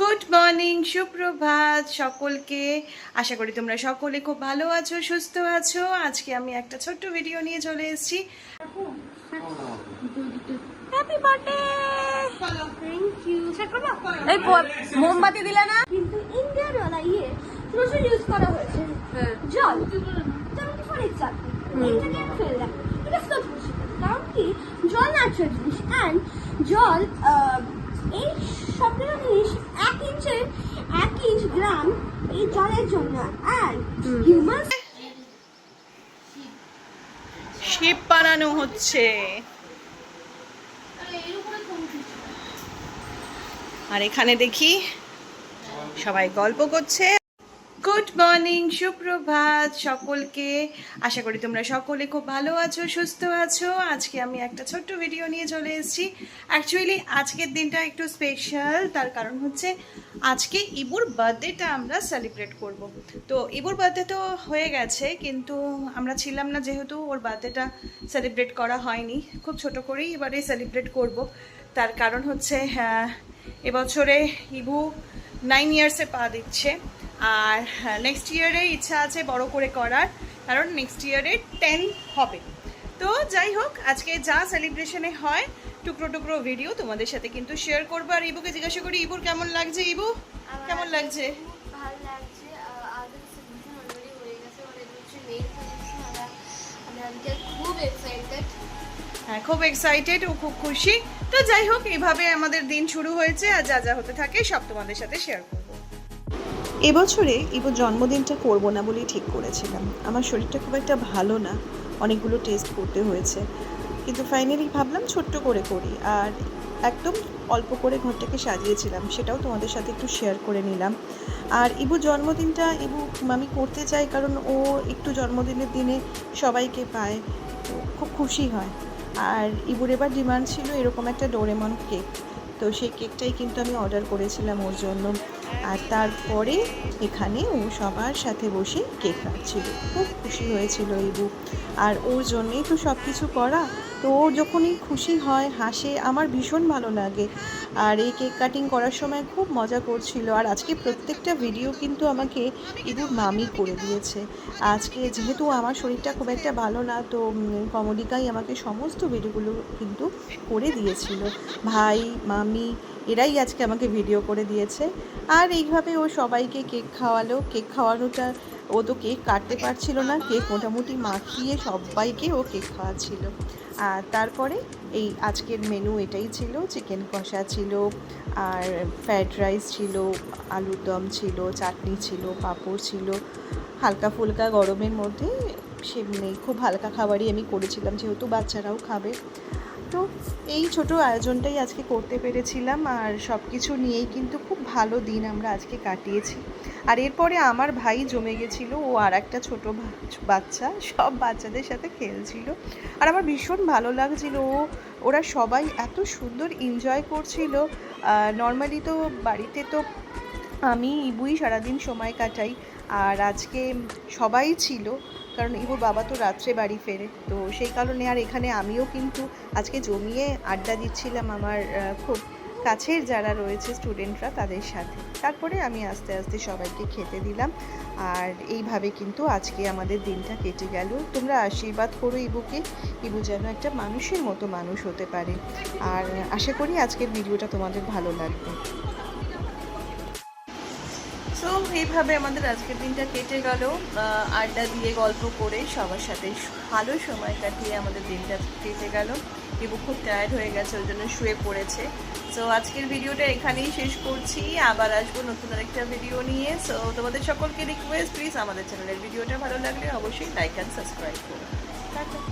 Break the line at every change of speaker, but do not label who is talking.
Good morning সুপ্রভাত সকলকে। আশা করি তোমরা সকলে খুব ভালো আছো সুস্থ আছো। আজকে আমি একটা ছোট্ট ভিডিও নিয়ে চলে এসেছি। হ্যাপি বার্থডে
থ্যাংক ইউ
এই মোমবাতি দিলে না?
কিন্তু ইন্ডিয়ার ওয়ালা ইয়ে প্রচুর ইউজ করা হয়েছে। জল। যেমন ফর এক্সাম্পল ইন্ডিয়ান ফেল এটা সব কারণ কি? জল ন্যাচারাল জিনিস। অ্যান্ড জল এই সবগুলো জিনিস এক ইঞ্চের এক ইঞ্চ গ্রাম এই জলের জন্য। আর
শিপ বানানো হচ্ছে। আর এখানে দেখি সবাই গল্প করছে। গুড মর্নিং সুপ্রভাত সকলকে। আশা করি তোমরা সকলে খুব ভালো আছো সুস্থ আছো। আজকে আমি একটা ছোট্ট ভিডিও নিয়ে চলে এসেছি। অ্যাকচুয়ালি আজকের দিনটা একটু স্পেশাল তার কারণ হচ্ছে আজকে ইবুর বার্থডেটা আমরা সেলিব্রেট করব। তো ইবুর বার্থডে তো হয়ে গেছে কিন্তু আমরা ছিলাম না যেহেতু ওর বার্থডেটা সেলিব্রেট করা হয়নি। খুব ছোট করেই এবারে সেলিব্রেট করব। তার কারণ হচ্ছে হ্যাঁ, এবছরে ইবু নাইন ইয়ার্সে পা দিচ্ছে। আর নেক্সট ইয়ারে ইচ্ছা আছে বড় করে করার কারণ নেক্সট ইয়ারে টেন হবে। তো যাই হোক আজকে যা সেলিব্রেশনে হয় টুকরো টুকরো ভিডিও তোমাদের সাথে কিন্তু শেয়ার করব। আর ইবুকে জিজ্ঞাসা করি ইবুর কেমন লাগছে ইবু? কেমন লাগছে?
হয়ে
হ্যাঁ খুব এক্সাইটেড ও খুব খুশি। তো যাই হোক এইভাবে আমাদের দিন শুরু হয়েছে আর যা যা হতে থাকে সব তোমাদের সাথে শেয়ার করব।
এবছরে ইবুর জন্মদিনটা করব না বলেই ঠিক করেছিলাম। আমার শরীরটা খুব একটা ভালো না, অনেকগুলো টেস্ট করতে হয়েছে। কিন্তু ফাইনালি ভাবলাম ছোট্ট করে করি আর একদম অল্প করে ঘরটাকে সাজিয়েছিলাম, সেটাও তোমাদের সাথে একটু শেয়ার করে নিলাম। আর ইবুর জন্মদিনটা ইবু আমি করতে চাই কারণ ও একটু জন্মদিনের দিনে সবাইকে পায় খুব খুশি হয়। আর ইবুর এবার ডিমান্ড ছিল এরকম একটা ডোরেমন কেক। তো সেই কেকটাই কিন্তু আমি অর্ডার করেছিলাম ওর জন্য। আর তারপরে এখানে ও সবার সাথে বসে কেক কাটছিল খুব খুশি হয়েছিল ইবু। আর ওর জন্যেই তো সব কিছু করা। তো ও যখনই খুশি হয়, হাসে, আমার ভীষণ ভালো লাগে। আর এই কেক কাটিং করার সময় খুব মজা করছিল। আর আজকে প্রত্যেকটা ভিডিও কিন্তু আমাকে ইবুর মামি করে দিয়েছে। আজকে যেহেতু আমার শরীরটা খুব একটা ভালো না, তো কমলিকাই আমাকে সমস্ত ভিডিওগুলো কিন্তু করে দিয়েছিল। ভাই, মামি, এরাই আজকে আমাকে ভিডিও করে দিয়েছে। আর এইভাবে ও সবাইকে কেক খাওয়ালো। কেক খাওয়ানোটা ও তো কেক কাটতে পারছিল না, কেক মোটামুটি মাখিয়ে সবাইকে ও কেক খাওয়াচ্ছিল। আর তারপরে এই আজকের মেনু এটাই ছিল চিকেন কষা ছিল, আর ফ্রায়েড রাইস ছিল, আলুর দম ছিল, চাটনি ছিল, পাঁপড় ছিল। হালকা ফুলকা গরমের মধ্যে সেমনি খুব হালকা খাবারই আমি করেছিলাম, যেহেতু বাচ্চারাও খাবে। তো এই ছোট আয়োজনটাই আজকে করতে পেরেছিলাম আর সব কিছু নিয়েই কিন্তু খুব ভালো দিন আমরা আজকে কাটিয়েছি। আর এরপরে আমার ভাই জমে গেছিল, ও আর একটা ছোটো বাচ্চা, সব বাচ্চাদের সাথে খেলছিল। আর আমার ভীষণ ভালো লাগছিল, ও, ওরা সবাই এত সুন্দর এনজয় করছিল। নর্মালি তো বাড়িতে তো আমি ইবুই সারাদিন সময় কাটাই, আর আজকে সবাই ছিল। কারণ ইবুর বাবা তো রাত্রে বাড়ি ফেরে। তো সেই কারণে আর এখানে আমিও কিন্তু আজকে জমিয়ে আড্ডা দিচ্ছিলাম আমার খুব কাছের যারা রয়েছে স্টুডেন্টরা তাদের সাথে। তারপরে আমি আস্তে আস্তে সবাইকে খেতে দিলাম। আর এইভাবে কিন্তু আজকে আমাদের দিনটা কেটে গেল। তোমরা আশীর্বাদ করো ইবুকে, ইবু যেন একটা মানুষের মতো মানুষ হতে পারে। আর আশা করি আজকের ভিডিওটা তোমাদের ভালো লাগবে।
তো এইভাবে আমাদের আজকের দিনটা কেটে গেল। আড্ডা দিয়ে, গল্প করে সবার সাথে ভালো সময় কাটিয়ে আমাদের দিনটা কেটে গেল। ইবু খুব টায়ার্ড হয়ে গেছে, ওই জন্য শুয়ে পড়েছে। সো আজকের ভিডিওটা এখানেই শেষ করছি। আবার আসব নতুন আরেকটা ভিডিও নিয়ে। সো তোমাদের সকলকে রিকোয়েস্ট প্লিজ আমাদের চ্যানেলের ভিডিওটা ভালো লাগলে অবশ্যই লাইক অ্যান্ড সাবস্ক্রাইব করো। টাটা।